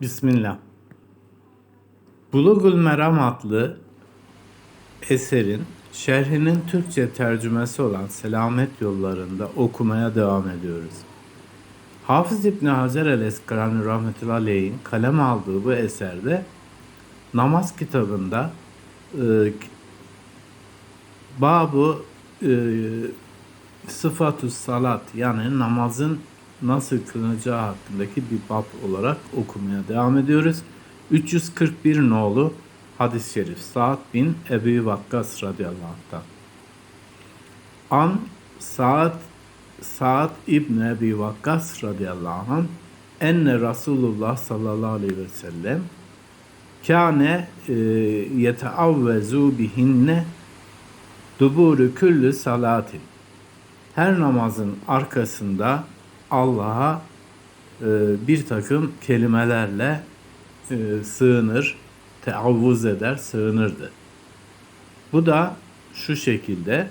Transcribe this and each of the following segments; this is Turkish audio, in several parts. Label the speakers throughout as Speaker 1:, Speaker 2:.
Speaker 1: Bismillah. Bulugul Meram adlı eserin şerhinin Türkçe tercümesi olan Selamet Yollarında okumaya devam ediyoruz. Hafız İbni Hacer el Eskalani rahmetullahi aleyhin kalem aldığı bu eserde namaz kitabında e, babu e, sıfatü salat yani namazın nasıl kılınacağı hakkındaki bir bab olarak okumaya devam ediyoruz. 341 nolu hadis-i şerif Sa'd bin Ebi Vakkas radıyallahu anh'tan. An Sa'd Sa'd İbn Ebi Vakkas radıyallahu anh enne Resulullah sallallahu aleyhi ve sellem kâne e, yeteavvezu bihinne duburu küllü salatin her namazın arkasında Allah'a e, bir takım kelimelerle e, sığınır, teavvuz eder, sığınırdı. Bu da şu şekilde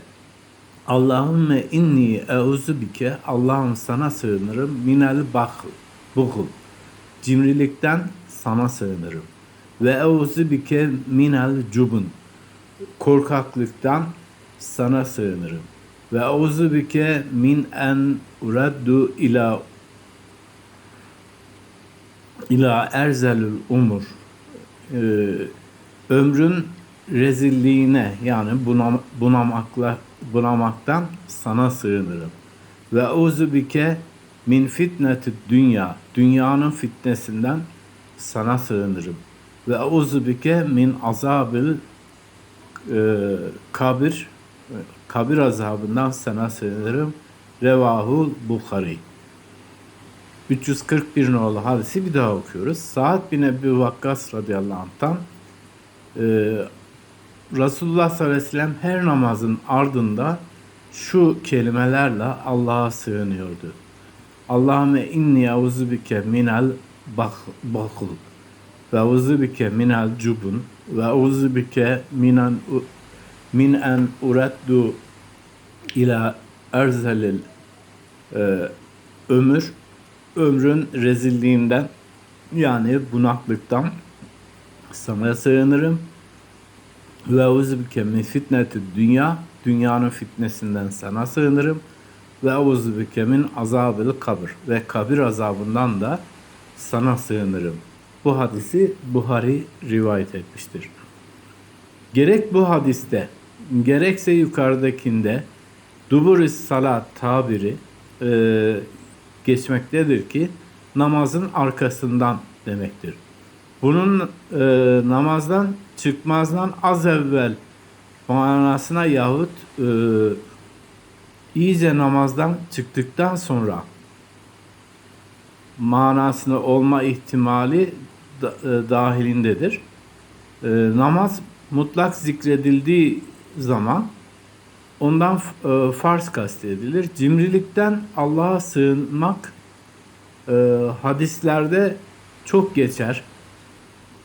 Speaker 1: Allahümme inni euzu bike Allah'ım sana sığınırım minel bakl buhul cimrilikten sana sığınırım. Ve euzu bike minel cubun. Korkaklıktan sana sığınırım ve euzu bike min en uraddu ila ila erzelül umur ee, ömrün rezilliğine yani bunam, bunamakla bunamaktan sana sığınırım. Ve euzu bike min fitneti dünya dünyanın fitnesinden sana sığınırım. Ve euzu bike min azabil e, kabir kabir azabından sana sığınırım. Revahul Bukhari. 341 nolu hadisi bir daha okuyoruz. Saad bin Ebu Vakkas radıyallahu anh'tan e, Resulullah sallallahu aleyhi ve sellem her namazın ardında şu kelimelerle Allah'a sığınıyordu. Allahümme inni yauzu bike minel bakl ve auzu bike minel cubun ve auzu bike minen min en uraddu ila erzelil e, ömür ömrün rezilliğinden yani bunaklıktan sana sığınırım ve uzbike min fitneti dünya dünyanın fitnesinden sana sığınırım ve uzbike min azabil kabir ve kabir azabından da sana sığınırım. Bu hadisi Buhari rivayet etmiştir. Gerek bu hadiste gerekse yukarıdakinde duburis salat tabiri e, geçmektedir ki namazın arkasından demektir. Bunun e, namazdan çıkmazdan az evvel manasına yahut e, iyice namazdan çıktıktan sonra manasına olma ihtimali da, e, dahilindedir. E, namaz mutlak zikredildiği zaman ondan e, farz kastedilir. Cimrilikten Allah'a sığınmak e, hadislerde çok geçer.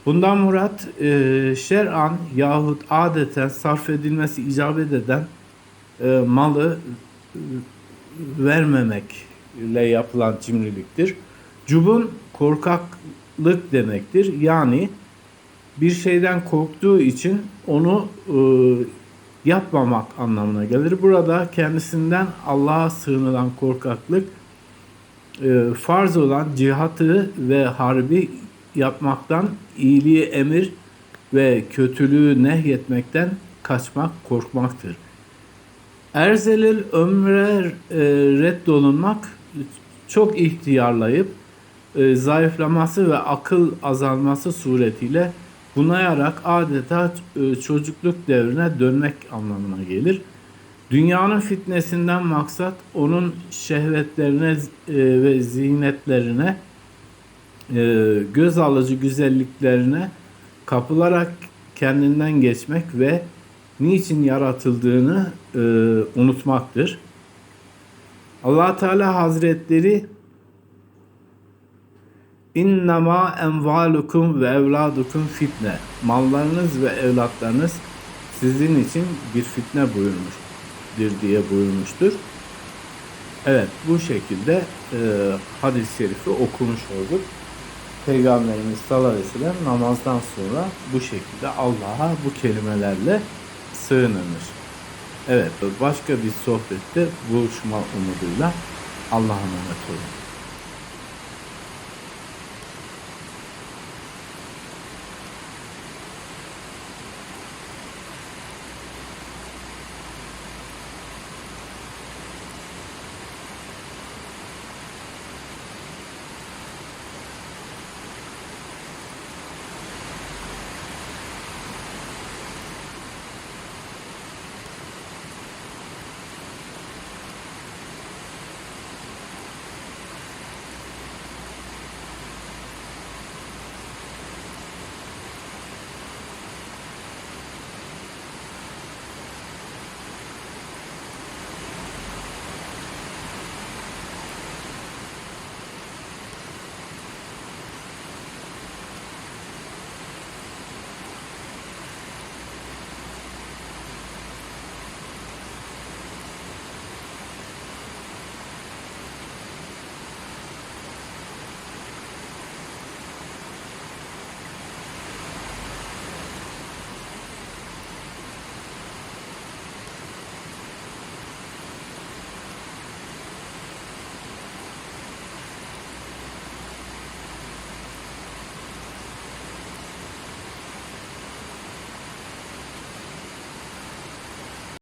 Speaker 1: Bundan murat e, şer'an yahut adeten sarf edilmesi icabet eden e, malı e, vermemekle yapılan cimriliktir. Cubun korkaklık demektir. Yani bir şeyden korktuğu için onu e, yapmamak anlamına gelir. Burada kendisinden Allah'a sığınılan korkaklık e, farz olan cihatı ve harbi yapmaktan iyiliği emir ve kötülüğü nehyetmekten kaçmak, korkmaktır. Erzelil ömre e, reddolunmak çok ihtiyarlayıp e, zayıflaması ve akıl azalması suretiyle bunayarak adeta e, çocukluk devrine dönmek anlamına gelir. Dünyanın fitnesinden maksat onun şehvetlerine e, ve zinetlerine e, göz alıcı güzelliklerine kapılarak kendinden geçmek ve niçin yaratıldığını unutmaktır. Allah Teala Hazretleri İnnema envalukum ve evladukum fitne. Mallarınız ve evlatlarınız sizin için bir fitne buyurmuştur diye buyurmuştur. Evet bu şekilde e, hadis-i şerifi okumuş olduk. Peygamberimiz sallallahu aleyhi ve namazdan sonra bu şekilde Allah'a bu kelimelerle sığınılır. Evet başka bir sohbette buluşma umuduyla Allah'a emanet olun.